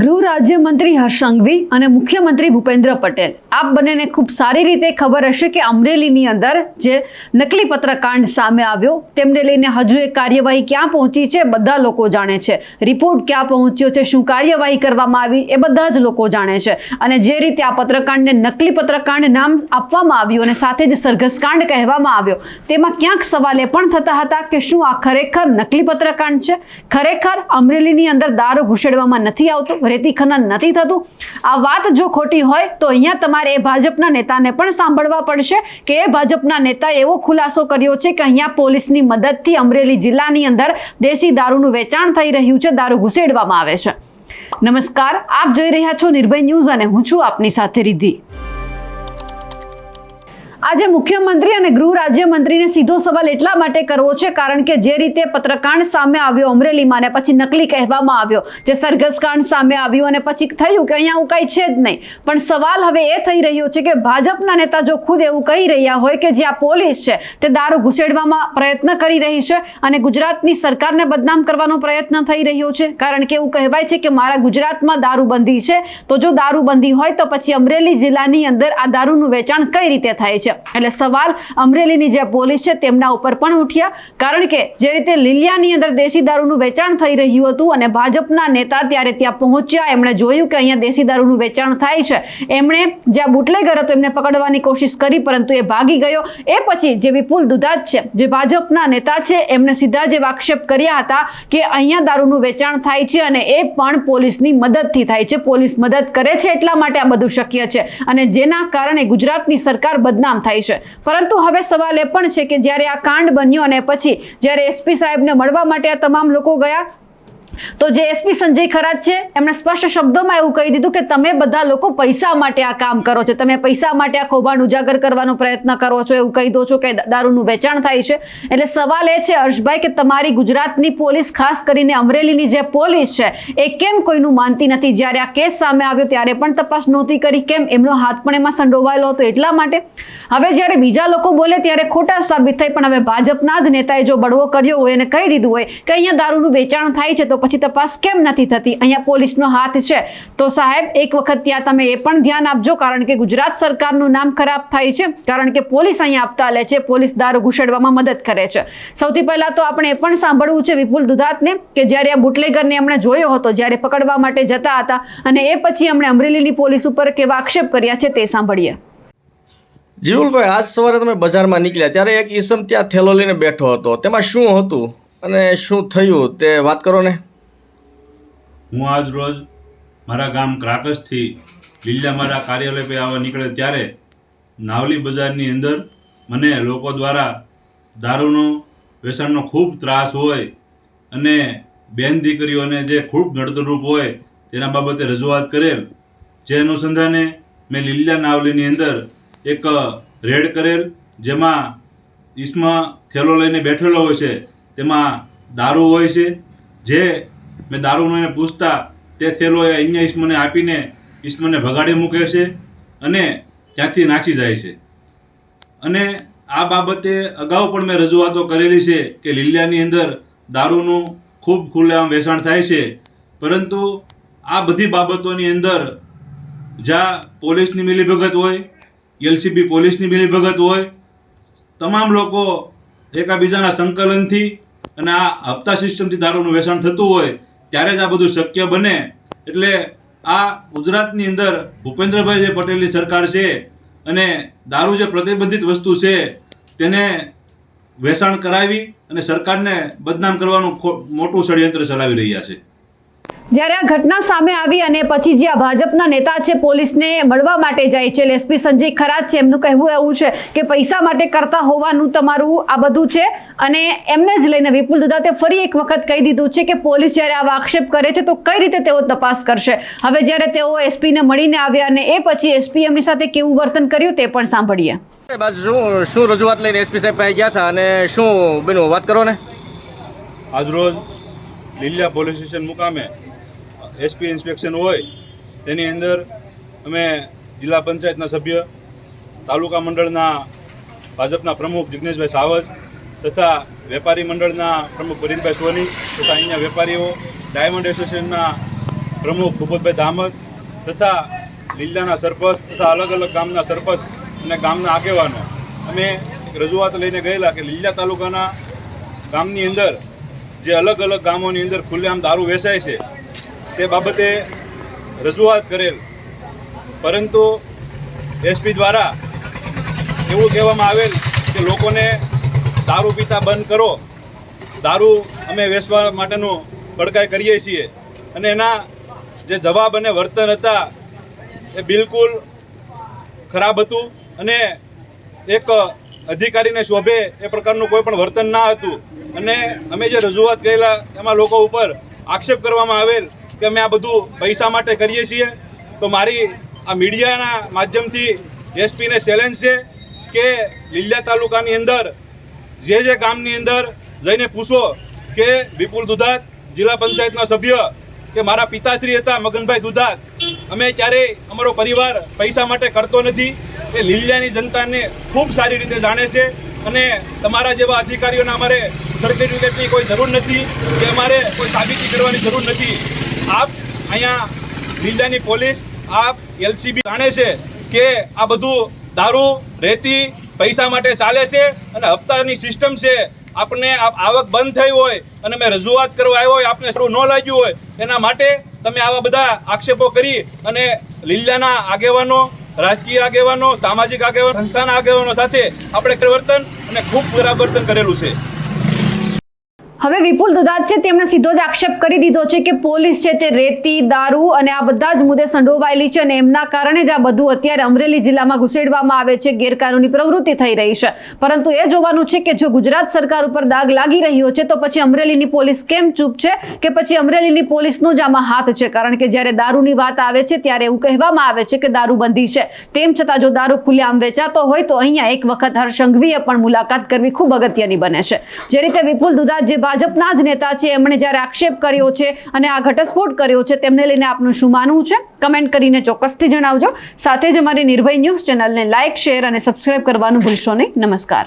ગૃહ રાજ્યમંત્રી હર્ષ સંઘવી અને મુખ્યમંત્રી ભૂપેન્દ્ર પટેલ. આપ બંનેને ખૂબ સારી રીતે ખબર હશે કે અમરેલીની અંદર જે નકલી પત્રકાંડ સામે આવ્યો, તેમને લઈને હજુ એક કાર્યવાહી ક્યાં પહોંચી છે, બધા લોકો જાણે છે. રિપોર્ટ ક્યાં પહોંચ્યો છે, શું કાર્યવાહી કરવામાં આવી, એ બધા જ લોકો જાણે છે. અને જે રીતે આ પત્રકાંડને નકલી પત્રકાંડ નામ આપવામાં આવ્યું અને સાથે જ સરઘસકાંડ કહેવામાં આવ્યો, તેમાં ક્યાંક સવાલ એ પણ થતા હતા કે શું આ ખરેખર નકલી પત્રકાંડ છે? ખરેખર અમરેલીની અંદર દારૂ ઘૂસેડવામાં નથી આવતો? રેતી ખનન નથી થતું. આ વાત જો ખોટી હોય તો અહીંયા તમારે એ ભાજપના નેતાને પણ સાંભળવા પડશે કે એ ભાજપના નેતાએ એવો ખુલાસો કર્યો છે કે અહીંયા પોલીસની મદદથી અમરેલી જિલ્લાની અંદર દેશી દારૂનું વેચાણ થઈ રહ્યું છે, દારૂ ઘુસેડવામાં આવે છે. નમસ્કાર, આપ જોઈ રહ્યા છો નિર્ભય ન્યૂઝ અને હું છું આપની સાથે રિદ્ધિ. આજે મુખ્યમંત્રી અને ગૃહ રાજ્યમંત્રીને સીધો સવાલ એટલા માટે કરવો છે, કારણ કે જે રીતે પત્રકાંડ સામે આવ્યો અમરેલીમાં અને પછી નકલી કહેવામાં આવ્યો, જે સરઘસકાંડ સામે આવ્યું અને પછી થયું કે અહીંયા હું કંઈ છે જ નહીં. પણ સવાલ હવે એ થઈ રહ્યો છે કે ભાજપના નેતા જો ખુદ એવું કહી રહ્યા હોય કે જે આ પોલીસ છે, તે દારૂ ઘુસેડવામાં પ્રયત્ન કરી રહી છે અને ગુજરાતની સરકારને બદનામ કરવાનો પ્રયત્ન થઈ રહ્યો છે? કારણ કે એવું કહેવાય છે કે મારા ગુજરાતમાં દારૂબંધી છે, તો જો દારૂબંધી હોય તો પછી અમરેલી જિલ્લાની અંદર આ દારૂનું વેચાણ કઈ રીતે થાય છે? એટલે સવાલ અમરેલીની જે પોલીસ છે તેમના ઉપર પણ ઉઠ્યા. કારણ કે જે રીતે લીલિયાની અંદર દેશી દારૂનું વેચાણ થઈ રહ્યું હતું અને ભાજપના નેતા ત્યારે ત્યાં પહોંચ્યા. એમણે જોયું કે અહીંયા દેશી દારૂનું વેચાણ થાય છે. એમણે જ્યાં બુટલેગર હતો એમને પકડવાની કોશિશ કરી, પરંતુ એ ભાગી ગયો. એ પછી જે વિપુલ દુધાત છે, જે ભાજપના નેતા છે એમણે સીધા જે આક્ષેપ કર્યા હતા કે અહીંયા દારૂનું વેચાણ થાય છે અને એ પણ પોલીસની મદદથી થાય છે. પોલીસ મદદ કરે છે એટલા માટે આ બધું શક્ય છે. અને જેના કારણે ગુજરાતની સરકાર બદનામ થાય છે. પરંતુ હવે સવાલ એ પણ છે કે જ્યારે આ કાંડ બન્યો અને પછી જ્યારે એસપી સાહેબને મળવા માટે આ તમામ લોકો ગયા તો જે એસપી સંજય ખરાજ છે, એમણે સ્પષ્ટ શબ્દોમાં એવું કહી દીધું કે તમે બધા લોકો પૈસા માટે આ કામ કરો છો. તમે પૈસા માટે આ કૌભાંડ ઉજાગર કરવાનો પ્રયત્ન કરો છો એવું કહી દો છો કે દારૂનું વેચાણ થાય છે. એટલે સવાલ એ છે, હર્ષભાઈ, કે તમારી ગુજરાતની પોલીસ, ખાસ કરીને અમરેલીની જે પોલીસ છે, એ કેમ કોઈનું માનતી નથી? જ્યારે આ કેસ સામે આવ્યો ત્યારે પણ તપાસ નહોતી કરી. કેમ? એમનો હાથ પણ એમાં સંડોવાયેલો હતો એટલા માટે. હવે જ્યારે બીજા લોકો બોલે ત્યારે ખોટા સાબિત થાય પણ હવે ભાજપના જ નેતાએ જો બળવો કર્યો હોય અને કહી દીધું હોય કે અહીંયા દારૂનું વેચાણ થાય છે, તો પછી તપાસ કેમ નથી થતી? અહીંયા પોલીસનો હાથ છે. તો સાહેબ, એક વખત ત્યાં તમે એ પણ ધ્યાન આપજો, કારણ કે ગુજરાત સરકારનું નામ ખરાબ થાય છે, કારણ કે પોલીસ અહીંયા આપતા લે છે, પોલીસ દારૂ ઘૂસેડવામાં મદદ કરે છે. સૌથી પહેલાં તો આપણે એ પણ સાંભળવું છે વિપુલ દુધાતને, કે જ્યારે આ બુટલેગરને એમણે જોયો હતો, જ્યારે પકડવા માટે જતા હતા, અને એ પછી એમણે અમરેલીની પોલીસ ઉપર કેવા આક્ષેપ કર્યા છે તે સાંભળીએ. જીવુલભાઈ, આજ સવારે તમે બજારમાં નીકળ્યા, ત્યારે એક ઈસમ ત્યાં થેલો લઈને બેઠો હતો. તેમાં શું હતું અને શું થયું તે વાત કરો ને. હું આજ રોજ મારા ગામ ક્રાકસથી લીલા મારા કાર્યાલય પે આવવા નીકળે ત્યારે નાવલી બજારની અંદર મને લોકો દ્વારા દારૂનો વ્યસનનો ખૂબ ત્રાસ હોય અને બેન દીકરીઓને જે ખૂબ નડતરૂપ હોય તેના બાબતે રજૂઆત કરેલ. જે અનુસંધાને મેં લીલા નાવલીની અંદર એક રેડ કરેલ, જેમાં ઈસમાં થેલો લઈને બેઠેલો હોય છે, તેમાં દારૂ હોય છે, જે મેં દારૂનો એને પૂછતા, તે થેલો એ અહીંયા ઈસ્મને આપીને ઈસ્મને ભગાડી મૂકે છે અને ત્યાંથી નાસી જાય છે. અને આ બાબતે અગાઉ પણ મેં રજૂઆતો કરેલી છે કે લીલિયાની અંદર દારૂનું ખૂબ ખુલ્લેઆમ વેચાણ થાય છે. પરંતુ આ બધી બાબતોની અંદર જ્યાં પોલીસની મિલીભગત હોય, એલસીબી પોલીસની મિલીભગત હોય, તમામ લોકો એકાબીજાના સંકલનથી અને આ હપ્તા સિસ્ટમથી દારૂનું વેચાણ થતું હોય ત્યારે જ આ બધું શક્ય બને. એટલે આ ગુજરાતની અંદર ભૂપેન્દ્રભાઈ જે પટેલની સરકાર છે અને દારૂ જે પ્રતિબંધિત વસ્તુ છે, તેને વેચાણ કરાવી અને સરકારને બદનામ કરવાનું મોટું ષડયંત્ર ચલાવી રહ્યા છે. જ્યારે આ ઘટના સામે આવી અને પછી જે આ ભાજપના નેતા છે પોલીસને મળવા માટે જાય છે એટલે એસપી સંજય ખરાજ છે એમનું કહેવું એવું છે કે પૈસા માટે કરતા હોવાનું તમારું આ બધું છે. અને એમને જ લઈને વિપુલ દુદાતે ફરી એક વખત કહી દીધું છે કે પોલીસ જ્યારે આવા આક્ષેપ કરે છે તો કઈ રીતે તેઓ તપાસ કરશે? હવે જ્યારે તેઓ એસપીને મળીને આવ્યા અને એ પછી એસપી એમની સાથે કેવું વર્તન કર્યું તે પણ સાંભળીએ. શું શું રજૂઆત લઈને એસપી સાહેબ પાસે ગયા હતા અને શું બેનું વાત કરો ને. આજરોજ લીલિયા પોલીસ સ્ટેશન મુકામે એસપી ઇન્સ્પેક્શન હોય, તેની અંદર અમે જિલ્લા પંચાયતના સભ્ય, તાલુકા મંડળના ભાજપના પ્રમુખ જિગ્નેશભાઈ સાવજ તથા વેપારી મંડળના પ્રમુખ પરિનભાઈ સોની તથા અહીંયા વેપારીઓ, ડાયમંડ એસોસિએશનના પ્રમુખ ભૂપતભાઈ ધામત તથા લીલાના સરપંચ તથા અલગ અલગ ગામના સરપંચ અને ગામના આગેવાનો. અમે રજૂઆત લઈને ગયેલા કે લીલા તાલુકાના ગામની અંદર જે અલગ અલગ ગામોની અંદર ખુલ્લેઆમ દારૂ વેચાય છે તે બાબતે રજૂઆત કરેલ. પરંતુ એસપી દ્વારા એવું કહેવામાં આવેલ કે લોકોને દારૂ પીતા બંધ કરો. દારૂ અમે વેચવા માટેનું પડકાઈ કરીએ છીએ. અને એના જે જવાબ અને વર્તન હતા એ બિલકુલ ખરાબ હતું અને એક અધિકારીને શોભે એ પ્રકારનું કોઈ પણ વર્તન ના હતું. અને અમે જે રજૂઆત કરેલા એમાં લોકો ઉપર આક્ષેપ કરવામાં આવેલ કે અમે આ બધું પૈસા માટે કરીએ છીએ, તો મારી આ મીડિયાના માધ્યમથી એસપીને ચેલેન્જ છે કે લીલિયા તાલુકાની અંદર, જે જે ગામની અંદર જઈને પૂછો કે વિપુલ દુધાત, જિલ્લા પંચાયતના સભ્ય, કે મારા પિતાશ્રી હતા મગનભાઈ દુધાત, અમે ક્યારેય અમારો પરિવાર પૈસા માટે કરતો નથી. એ લીલિયાની જનતાને ખૂબ સારી રીતે જાણે છે અને તમારા જેવા અધિકારીઓને અમારે સર્ટિફિકેટની કોઈ જરૂર નથી, કે અમારે કોઈ સાબિતી કરવાની જરૂર નથી. આપ અહીંયા લીલિયાની પોલીસ, આપ એલસીબી જાણે છે કે આ બધું દારૂ, રેતી, પૈસા માટે ચાલે છે અને હપ્તાની સિસ્ટમ છે, આપને આવક બંધ થઈ હોય અને મેં રજૂઆત કરવા આવ્યો હોય, આપને સારું ન લાગ્યું હોય, એના માટે તમે આવા બધા આક્ષેપો કરી અને લીલાના આગેવાનો, રાજકીય આગેવાનો, સામાજિક આગેવાનો, સંસ્થાના આગેવાનો સાથે આપણે પરિવર્તન અને ખૂબ ખરાબ કરેલું છે. હવે વિપુલ દુધાત છે, તેમણે સીધો જ આક્ષેપ કરી દીધો છે કે પોલીસ છે તે રેતી, દારૂ અને આ બધા જ મુદ્દે સંડોવાયેલી છે અને એમના કારણે જ આ બધું અત્યારે અમરેલી જિલ્લામાં ઘુસેડવામાં આવે છે, ગેરકાનૂની પ્રવૃત્તિ થઈ રહી છે. પરંતુ એ જોવાનું છે કે જો ગુજરાત સરકાર ઉપર દાગ લાગી રહ્યો છે, તો પછી અમરેલીની પોલીસ કેમ ચૂપ છે કે પછી અમરેલીની પોલીસનો જ આમાં હાથ છે? કારણ કે જ્યારે દારૂની વાત આવે છે, ત્યારે એવું કહેવામાં આવે છે કે દારૂબંધી છે. તેમ છતાં જો દારૂ ખુલ્લેઆમ વેચાતો હોય, તો અહીંયા એક વખત હર્ષંઘવીએ પણ મુલાકાત કરવી ખૂબ અગત્યની બને છે. જે રીતે વિપુલ દુધા જે ભાજપના જ નેતા છે, એમણે જ્યારે આક્ષેપ કર્યો છે અને આ ઘટસ્ફોટ કર્યો છે, તેમને લઈને આપનું શું માનવું છે? કમેન્ટ કરીને ચોક્કસથી જણાવજો. સાથે જ અમારી નિર્ભય ન્યૂઝ ચેનલને લાઇક શેર અને સબસ્ક્રાઇબ કરવાનું ભૂલશો નહીં. નમસ્કાર.